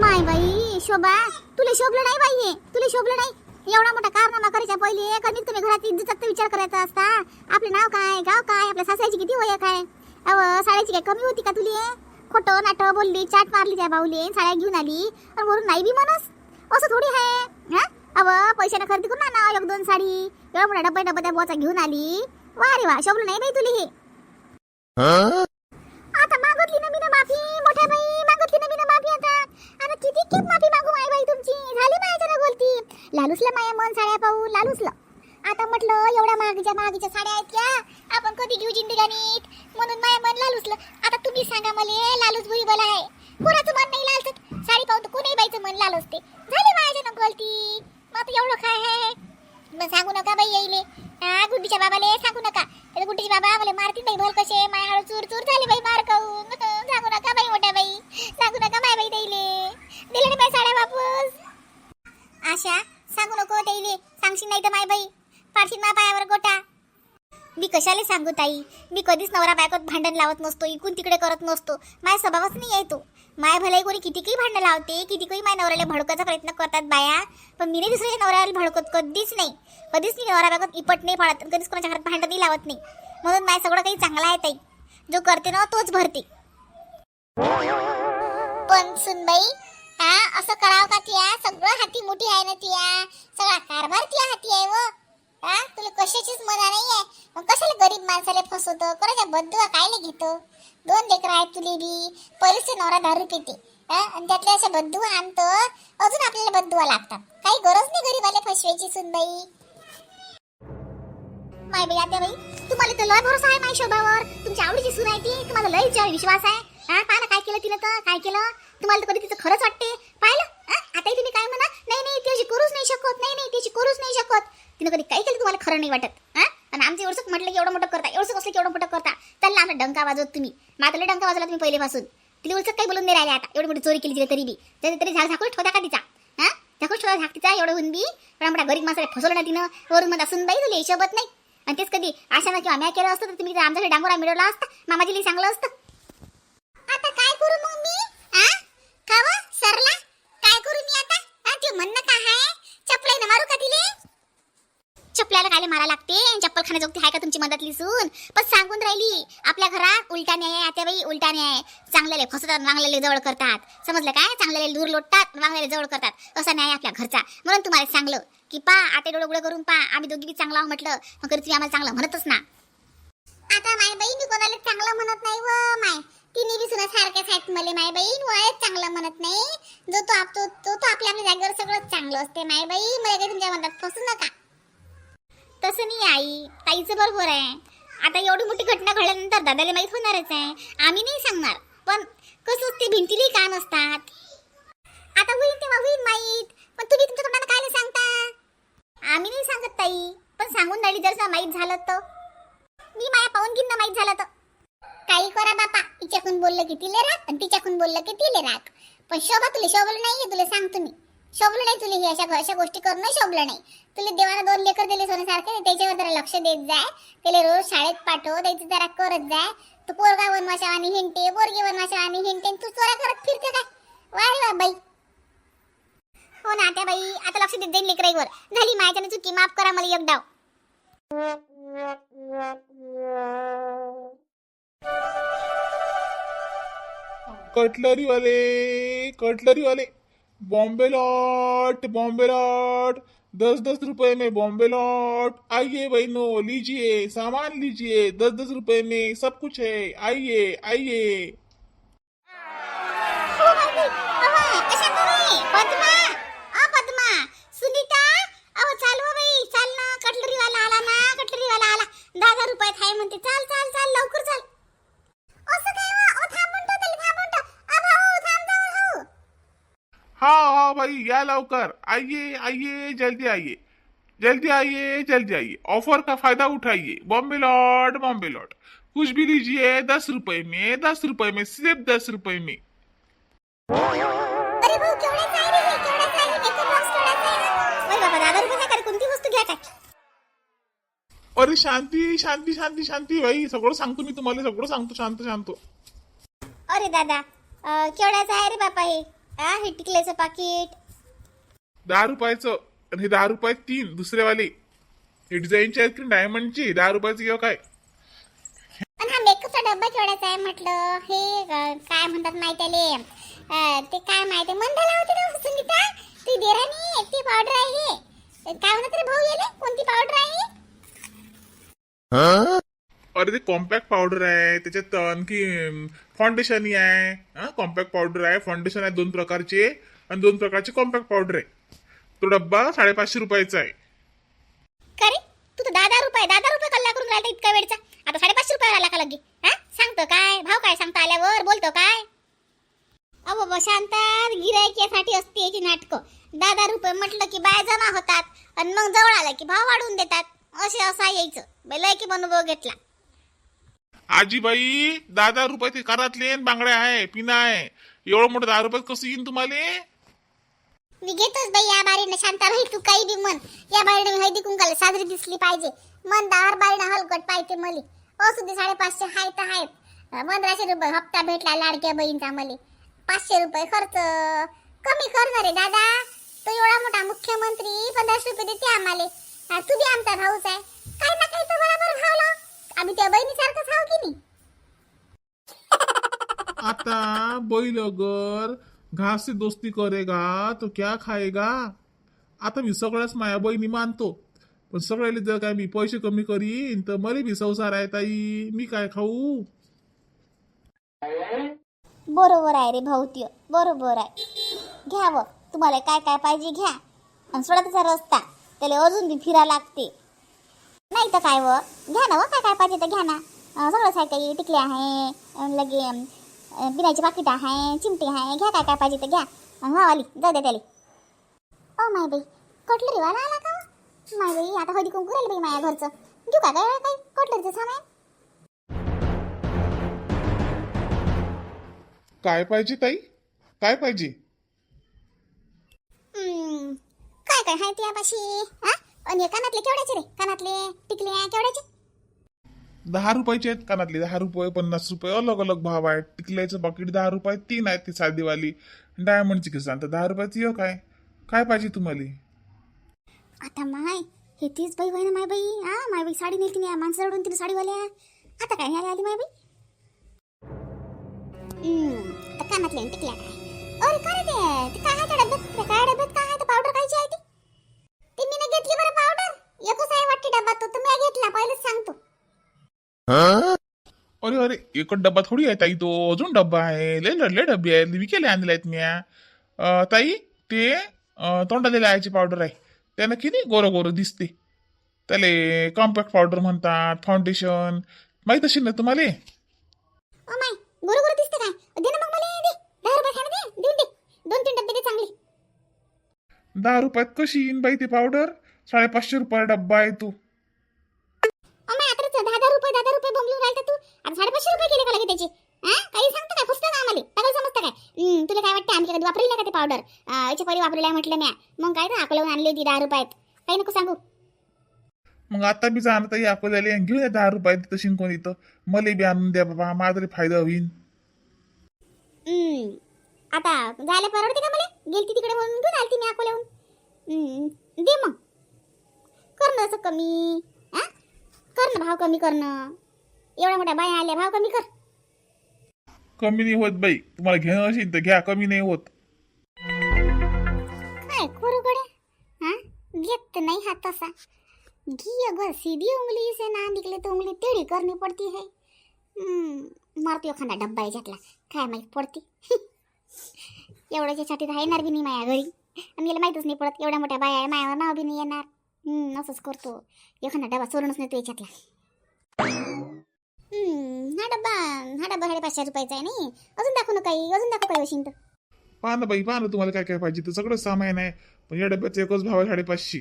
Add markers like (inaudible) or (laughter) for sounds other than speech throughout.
माय बाई शोभा. तुला शोभलं नाही बाई हे. तुला शोभलं नाही. एवढा मोठा कारनामा करायच्या पहिले. कमीत कमी घरात इज्जत विचार करायचा असता. आपले नाव काय गाव काय आपल्या सासऱ्याची किती वय काय? अव साड्याची काय कमी होती का तुली? खोटं नाट बोलली चाट मारली त्या बाऊली साड्या घेऊन आली. आणि वरून नाही बी म्हणस. असं थोडी आहे हा? अव पैशाने खरेदी करून ना एक दोन साडी. एवढा मोठा डब्बा डब्बा त्या बोचा घेऊन आली. वा रे वा शोभलं नाही बाई तुला हे. आता मागितली ना मी ना माफी मोठ्या बाई मागितली ना मी ना माफी आता. आता किती किती माफी मागू माय बाई तुमची? झाली माझ्या बोलती. लालूसला माया मन साड्या पाहू लालूसला. आता म्हटलं एवढ्या मागच्या महागच्या साड्या आहेत क्या आपण कधी घेऊ जिंदगानीत म्हणून माया मन लालूसलं. आता तुम्ही सांगा मला लालूस भुईबल आहे. कोणाचं मन नाही लालसत? साडी पाहून तर कोणी बाईचं मन लालसते. झाली माझ्या गलती. मग एवढं काय आहे? मग सांगू नका बाई येईले हा गुड्डीच्या बाबाले सांगू नका. तर गुड्डीचे बाबा मला मारतील बाई भल कसे. माया हळू चूर चूर झाली बाई मार खाऊन. सांगू नका बाई मोठ्या बाई. सांगू नका माय बाई देईले दिले नाही साड्या वापस आशा सांगू नको देईले सांगशील नाही तर माय बाई. पाडशील मा पायावर गोटा. मी कशाला सांगू ताई? मी कधीच नवरा बायकोत भांडण लावत नसतो इकून तिकडे करत नसतो. माय स्वभावच नाही आहे तो. माय भलाई कोणी कितीकही भांडणं भांडण लावते किती काही नवऱ्याला भडकायचा प्रयत्न करतात बाया पण मी नाही दुसऱ्या नवऱ्याला भडकत कधीच नाही. कधीच मी नवरा बायकोत इपट नाही पाडत कधीच कोणाच्या घरात भांडणही लावत नाही. म्हणून माय सगळं काही चांगलं आहे ताई. जो करते ना तोच भरते. पण सुनबाई हा असं करावं का तिया? सगळं हाती मोठी आहे ना तिया? सगळा कारभार तिया हाती आहे व. हा तुला कशाचीच मना नाही आहे मग कशाला गरीब माणसाला फसवतो? कोणाच्या बद्दुआ कायले घेतो? दोन लेकरं आहेत तुले बी. पहिलेच नवरा दारू पिते. हा आणि त्यातल्या अशा बद्दुआ आणतो. अजून आपल्याला बद्दुआ लागतात. काही गरज नाही गरीबाला फसवायची सुनबाई. माय बाई आता बाई तुम्हाला तर लय भरोसा आहे माझ्या शोभावर. तुमच्या आवडीची सून आहे ती तुम्हाला लय विचार विश्वास आहे. हा पाहा ना काय केलं तिनं तर काय केलं. तुम्हाला तर कधी तिचं खरंच वाटते. पाहिलं? आताही तुम्ही काय म्हणा नाही नाही ती करूच नाही शकत. नाही नाही त्याची करूच नाही शकत. तिनं कधी काय केलं तुम्हाला खरं नाही वाटत. हा? आणि आमचं एवढंच म्हटलं की एवढं मोठं करता एवढंच कसलं की एवढं मोठं करता. त्यांना आमचा डंका वाजवत तुम्ही. मात्र डंका वाजवला तुम्ही पहिलेपासून. तिला उलच काही बोलून नाही राहिले आता. एवढी मोठी चोरी केली तिला तरी बी. तरी तरी झाक झाकून ठेवता का तिचा? हा? झाकून ठेवता झाक तिचा एवढं होऊन बी एवढा मोठा गरीब माणसाला फसवलं ना तिनं. वरून मध्ये असून बाई तुला हिशोबत नाही. आणि तेच कधी आशानं किंवा म्या केलं असतं तर तुम्ही आमच्याकडे डांगोरा मिळवला असता मामाजीला सांगलं असतं. आता काय करू मग मी? आ? खावा सरला? काय करू मी आता? हा ते म्हणणं काय आहे चपलाईनं मारू का तिले? चपल्याला काय मारा लागते? चप्पल खाण्याजोगती आहे का तुमची मदतली सून पण सांगून राहिली आपल्या घरात उलटा न्याय बाई उलटा न्याय. चांगल्याले फसवतात वांगल्याले जवळ करतात. समजलं काय? चांगल्याले दूर लोटतात वांगल्याले जवळ करतात. असा न्याय आपल्या घरचा. म्हणून तुम्हाला सांगलं. की पा आता डोळे उघडे करून पा आम्ही दोघी बी चांगला आहो म्हटलं. मग तुम्ही आम्हाला चांगलं म्हणतच ना. आता माय बहीण कोणाला चांगलं म्हणत नाही व माय. तिने बी सुद्धा सारख्याच आहेत मला माय बहीण वयच चांगलं म्हणत नाही. जो तो आप तो तो तो आपल्या आपल्या जागेवर सगळं चांगलं असते माय बाई मला काही तुमच्या मनात फसू नका. तसं नाही आई ताईचं बरोबर आहे. आता एवढी मोठी घटना घडल्यानंतर दादाला माहीत होणारच आहे. आम्ही नाही सांगणार पण कसं ते भिंतीलाही कान असतात आता होईल तेव्हा होईल माहीत पण तुम्ही तुमच्या तोंडानं काय नाही सांगता आम्ही नाही सांगत ताई पण सांगून राहिली जर माहीत झालं तर. मी माया पाहून घेईन ना माहीत झालं तर. काही करा बापा तिच्याकून बोललं की तिले राग आणि तिच्याकून बोललं की तिले राग. पण शोभा तुला शोभलं नाहीये तुला सांगतो मी शोभलं नाही तुला ही अशा अशा गोष्टी करणं शोभलं नाही. तुला देवाला दोन लेकर दिले सोन्यासारखे त्याच्यावर जरा लक्ष देत जाय. त्याला रोज शाळेत पाठव त्याचं जरा करत जाय. तू पोरगा वनवाशा आणि हिंडते पोरगी वनवाशा आणि हिंडते तू चोरा करत फिरते काय? वा वा बाई. हो ना, त्या बाई, आता लक्ष देत जाईन लेकराईवर. झाली माझ्याने चुकी, माफ़ करा मला एक डाव कटलरी वाले कटलरी वाले बॉम्बे लॉट बॉम्बे लॉट. दस दस रुपए में बॉम्बे लॉट. आइए बहनों, लीजिए, सामान लीजिए. दस दस रुपए में सब कुछ है. आइए आइए हो बाई, अहो, कशा तुम्ही? पद्मा अ पद्मा सुनीता अहो चाल हो बाई चाल ना कटलरी वाला आला ना कटलरी वाला आला दहा हज़ार रुपयात आहे म्हणते चाल चाल चाल लवकर चाल असं काय हो? अहो, थांब म्हणतो त्याला, थांब म्हणतो. अ, भाऊ, थांब जाऊ, भाऊ. हाँ हाँ भाई या लवकर आइए आइए जल्दी आइए जल्दी आइए जल्दी आइए ऑफ़र का फ़ायदा उठाइए बॉम्बे लॉट बॉम्बे लॉट कुछ भी लीजिए दस रुपए में दस रुपए में सिर्फ़ दस रुपए में अरे भाऊ केवढ्याचं आहे रे हे? केवढ्याचं आहे? मेकअप बॉक्स केवढ्याचा आहे हा? ओय बाबा दहा रुपये काय कोणती वस्तू घ्या काय अरे शांती शांती शांती शांती भाई सगळं सांगतो मी तुम्हाला सगळं सांगतो शांत शांत. अरे दादा अ, केवढ्याचं आहे रे बापा हे? आ हे टिकल्याचं पाकिट. दहा रुपयाचं आणि हे दहा रुपयात तीन दुसरेवाले. हे डिझाईनचे आहेत की डायमंडची? दहा रुपयाचं किंवा काय? आणि हा मेकअपचा डब्बा केवढाचा आहे म्हटलं? हे अं, काय म्हणतात माहिती आले ते काय माहिती? मंदाला होती ना सुनीता? ती देराणी ती पावडर आहे हे. काय म्हणत रे भाऊ येले? कोणती पावडर आहे? ही? अरे ते कॉम्पॅक्ट पावडर आहे त्याच्यात आणखी फाउंडेशन आहे. कॉम्पॅक्ट पावडर आहे फाउंडेशन आहे दोन प्रकारचे आणि दोन प्रकारचे कॉम्पॅक्ट पावडर आहे. तो डब्बा साडेपाचशे रुपयाचा आहे. का रे तू तर दहा दहा रुपये दहा दहा रुपये कल्ला करून राहिला इतका वेळचा. आता साडेपाचशे रुपये आला का लगे? हा सांगतो काय? भाव काय सांगतो आल्यावर बोलतो काय? अहो बाबा शांतात गिरायकीसाठी असते याची नाटकं. दहा दहा रुपये म्हटलं की बाय जमा होतात आणि मग जवळ आला की भाव वाढवून देतात. असे असा यायचं. बेलाय की अनुभव घेतला. आजीबाई दहा दहा रुपये ते करातले आणि बांगड्या आहे पिना आहे. एवढं मोठं दहा रुपयात कसं येईन तुम्हाला? मी घेतोच बाई या बारीनं शांता भाई तू काही बी मन या बारीनं मी हळदी कुंकाला साजरी दिसली पाहिजे. मन दार बारीनं हलकट पाहिजे मले. असू दे साडेपाचशे हाय तर आहेत पंधराशे रुपये हप्ता भेटला लाडक्या बहीणचा मले. पाचशे रुपये खर्च. कमी करणार आहे दादा. तो एवढा मोठा मुख्यमंत्री पंधराशे रुपये देते आम्हाला. आ, तू बी आमचा भाऊच आहे. काही ना काही तर बरोबर आम्ही त्या बहिणीसारखंच हाव की नाही? आता बैल अगर घास से दोस्ती करेगा तो क्या खाएगा आता मी सगळ्याच माया बहिणी मानतो. पण सगळ्याला जर काय मी पैसे कमी करीन तर मला बी संसार आहे ताई. मी काय खाऊ? बरोबर आहे रे भाऊतीय बरोबर आहे. घ्यावं तुम्हाला काय काय पाहिजे घ्या. आणि सोडा त्याचा रस्ता. त्याला अजून बी फिरा लागते. नाही तर काय व? घ्या ना व काय काय पाहिजे तर घ्या ना. अं, सगळंच आहे काही टिकले आहे लगे पिण्याची बिनाची पाकिट आहे चिमटे आहे घ्या काय काय पाहिजे तर घ्या. हा हो, वाली जाऊ द्या त्याला. ओ माय बाई कटलरी वाला आला का माय बाई आता हळदी कुंकू राहिलं बाई माझ्या घरचं. घेऊ का काय काही कटलरीचं सामान? काय पाहिजे ताई? काय पाहिजे हम्म, काय काय आहे त्यापाशी? हा आणि हे कानातले केवढ्याचे रे? कानातले टिकले केवढ्याचे? दहा रुपयाचे आहेत कानातले दहा रुपये पन्नास रुपये अलग अलग भाव आहे टिकल्याचं पाकिट दहा रुपये तीन आहेत ती साधीवाली डायमंडची किसान तर दहा रुपयाची एक आहे. काय पाहिजे तुम्हाला? आता माय हे तीच बाई ना माय बाई? हा माय बाई साडी नेली तिने माणसं रडून तिने साडीवाल्या. आता काय आली माय बाई? हम्म, आता कानातले आणि टिकल्या काय? अरे काय रे ते? ते काय डब्यात त्या काय डब्यात काय आहे पावडर कायची आहे ती ती मी नाही घेतली बरं पावडर एकच आहे वाटते डब्बा तो मी घेतला पहिलेच सांगतो. अरे अरे एकच डब्बा थोडी आहे ताई तो अजून डब्बा आहे. लय लढले डब्बे आहेत विकेले आणले आहेत म्या. ताई ते तोंडाला लावायची पावडर आहे. त्यानं किती गोरं गोरं दिसते. त्याला कॉम्पॅक्ट पावडर म्हणतात फाउंडेशन माहीत असेल ना तुम्हाला? गोरं दिसते काय? दे ना मग मला दे. दहा रुपये खाणं दे देऊन दे. दोन तीन डब्बे दे चांगले. दहा रुपयात कशी येईन बाई ती पावडर? साडेपाचशे रुपये डब्बा आहे तू. अम्मा आता दहा दहा रुपये दहा दहा रुपये बोंबलून राहिला तू. आता साडेपाचशे रुपये केले का लगे त्याचे? हा काही सांगतं काय? फुसतं का आम्हाला? सगळं समजतं काय? तुला काय वाटतं? आम्ही कधी वापरली नाही का ते पावडर याच्या पहिले वापरली आहे म्हटलं म्या. मग काय तर अकोल्याहून आणली होती दहा रुपयात. काही नको सांगू. मग आता बी जाणार ताई अकोल्याला घेऊन या दहा रुपयात तशी कोण इथं. मला बी आणून द्या बाबा माझा तरी फायदा होईन. आता जायला परवडते का मला? गेलती तिकडे म्हणून घेऊन आलती मी अकोल्याहून हम्म, दे मग. कर ना असं कमी. हा कर ना भाव कमी करणं एवढ्या मोठ्या बाया आल्या भाव कमी कर. कमी नाही होत बाई. तुम्हाला घेणं असेल तर घ्या कमी नाही होत. काय करू गड्या? हाँ? घेत तर नहीं हाथ तसा. घी अगर सीधी उंगली से ना निकले तो उंगली टेढ़ी करनी पड़ती है. हम्म, मारतो एखादा डब्बा याच्यातला काय माहीत पडते. (laughs) एवढ्याच्यासाठी तर येणार बी नाही माया घरी. आणि मला माहीतच नाही पडत एवढ्या मोठ्या बाया आहे मायावर नाव बी नाही येणार. असंच करतो. एखादा डबा चोरूनच नेतो याच्यातला. हम्म, हा डब्बा हा डब्बा साडेपाचशे रुपयाचा आहे नाही? अजून दाखवू ना काही अजून दाखव काही वशिंत पहा ना बाई पहा ना तुम्हाला काय काय पाहिजे. तर सगळं सामान आहे पण या डब्याचा एकच भाव आहे साडेपाचशे.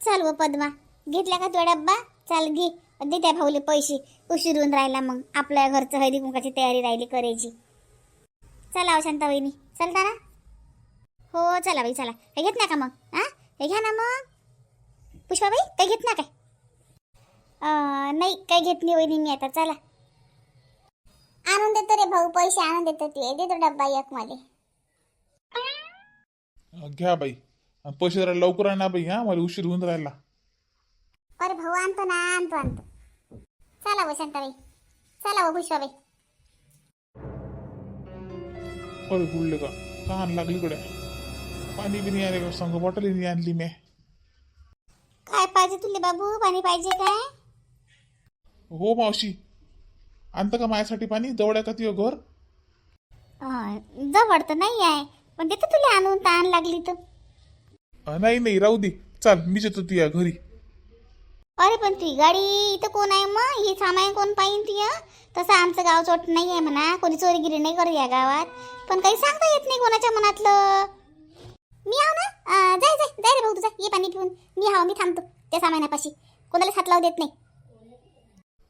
चाल व पद्मा घेतला का तो डब्बा? चाल घे दे त्या भाऊले पैसे उशीर होऊन राहिला मग. आपल्या घरचं हळदी कुंकाची तयारी राहिली करायची. चला शांता वहिनी चलता ना? हो चला बाई चला. हे घेत ना का मग? हा? हे घ्या ना मग. पुष्पाबाई काही घेत ना काय? अं, नाही काही घेत नाही वहिनी मी आता चला. आणून देतो रे भाऊ पैसे आणून देतो ते. देतो डब्बा एक मध्ये अं, घ्या बाई. पैसे जरा लवकर आणा बाई हा मला उशीर होऊन राहिला. अरे भाऊ आणतो ना आणतो आणतो. चला हो शांताबाई. चला हो भुषवाबाई अरे बुडले का? लागली कडे पाणी बिनी आले का? संग बॉटल आणली मी. पाहिजे तुले बाबू? पाणी पाहिजे काय? हो मावशी. आणतं का माझ्यासाठी पाणी? जवळ आहे का तुझं घर? अं, जवळ तर नाही आहे पण देतो तुला आणून ताण लागली तर. अं, नाही नाही राहू दे. चाल मीच येतो तुझ्या घरी. अरे पण ती गाडी इथं कोण आहे मग? ही सामान कोण पाहिन ती हं? तसं आमचं गाव चोट नाही आहे म्हणा. कोणी चोरीगिरी नाही करत या गावात. पण काही सांगता येत नाही कोणाच्या मनातलं. मी आहो ना? अं, जाय जाय जाय रे भाऊ तुझा. ये पाणी पिऊन. मी हाव मी थांबतो. त्या सामानापाशी कोणाला हात लावू देत नाही.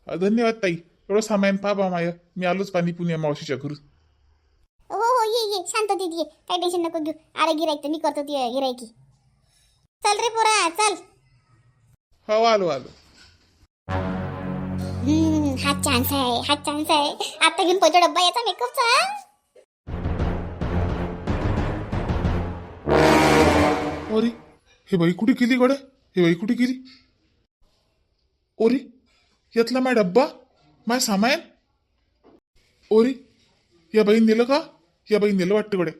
धन्यवाद ताई. एवढं सामान पा बा माय. मी आलोच पाणी पिऊन या मावशीच्या घरी हो हो ये ये. शांत दीदी ये. काही टेन्शन नको घेऊ. अरे गिराईक तर मी करतो ती गिरायकी चल रे पोरा चल. हो आलो आलो. हम्म, हा चान्स आहे हा चान्स आहे. आता घेऊन पळतो डब्बा याचा मेकअपचा अरे हे बाई कुठे गेली गड्या? हे बाई कुठे गेली? ओरी यातला माय डब्बा माय सामान? ओरी या बाई नेलं का? या बाई नेलं वाटतं कडे